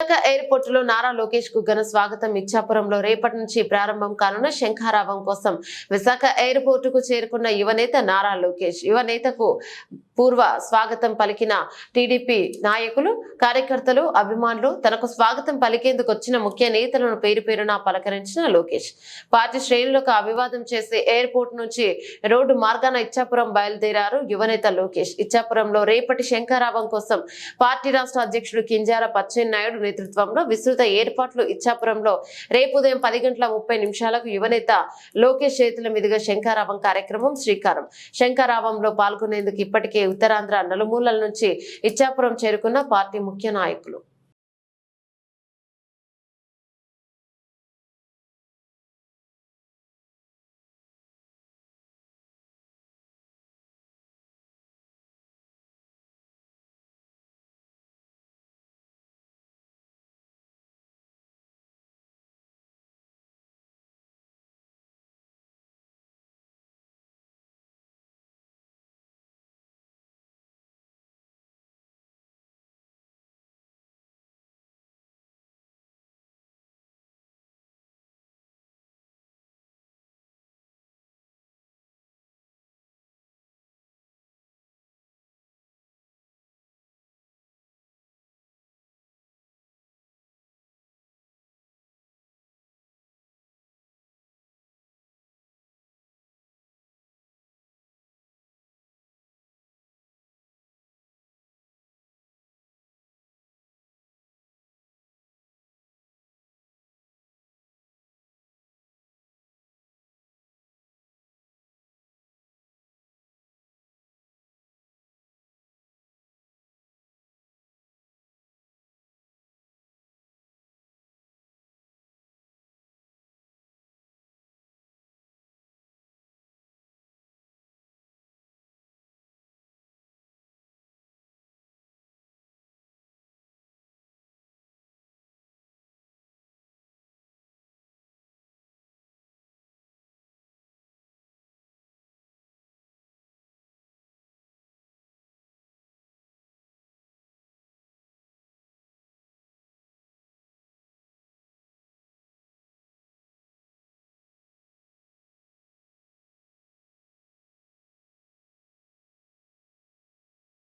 విశాఖ ఎయిర్పోర్ట్లో నారా లోకేష్కు ఘన స్వాగతం. ఇచ్చాపురంలో రేపటి నుంచి ప్రారంభం కానున్న శంఖారావం కోసం విశాఖ ఎయిర్పోర్ట్కు చేరుకున్న యువనేత నారా లోకేష్. యువనేతకు పూర్వ స్వాగతం పలికిన టీడీపీ నాయకులు కార్యకర్తలు అభిమానులు తనకు స్వాగతం పలికేందుకు వచ్చిన ముఖ్య నేతలను పేరు పేరున పలకరించిన లోకేష్. పార్టీ శ్రేణులకు అభివాదం చేసి ఎయిర్పోర్ట్ నుంచి రోడ్డు మార్గాన ఇచ్చాపురం బయలుదేరారు యువనేత లోకేష్. ఇచ్చాపురంలో రేపటి శంకరాభం కోసం పార్టీ రాష్ట్ర అధ్యక్షుడు కింజార పచ్చెన్నాయుడు నేతృత్వంలో విస్తృత ఏర్పాట్లు ఇచ్చాపురంలో రేపు ఉదయం పది గంటల ముప్పై నిమిషాలకు యువనేత లోకేష్ చేతుల మీదుగా శంకారావం కార్యక్రమం శ్రీకారం. శంకారావంలో పాల్గొనేందుకు ఇప్పటికే ఉత్తరాంధ్ర నలుమూలల నుంచి ఇచ్చాపురం చేరుకున్న పార్టీ ముఖ్య నాయకులు.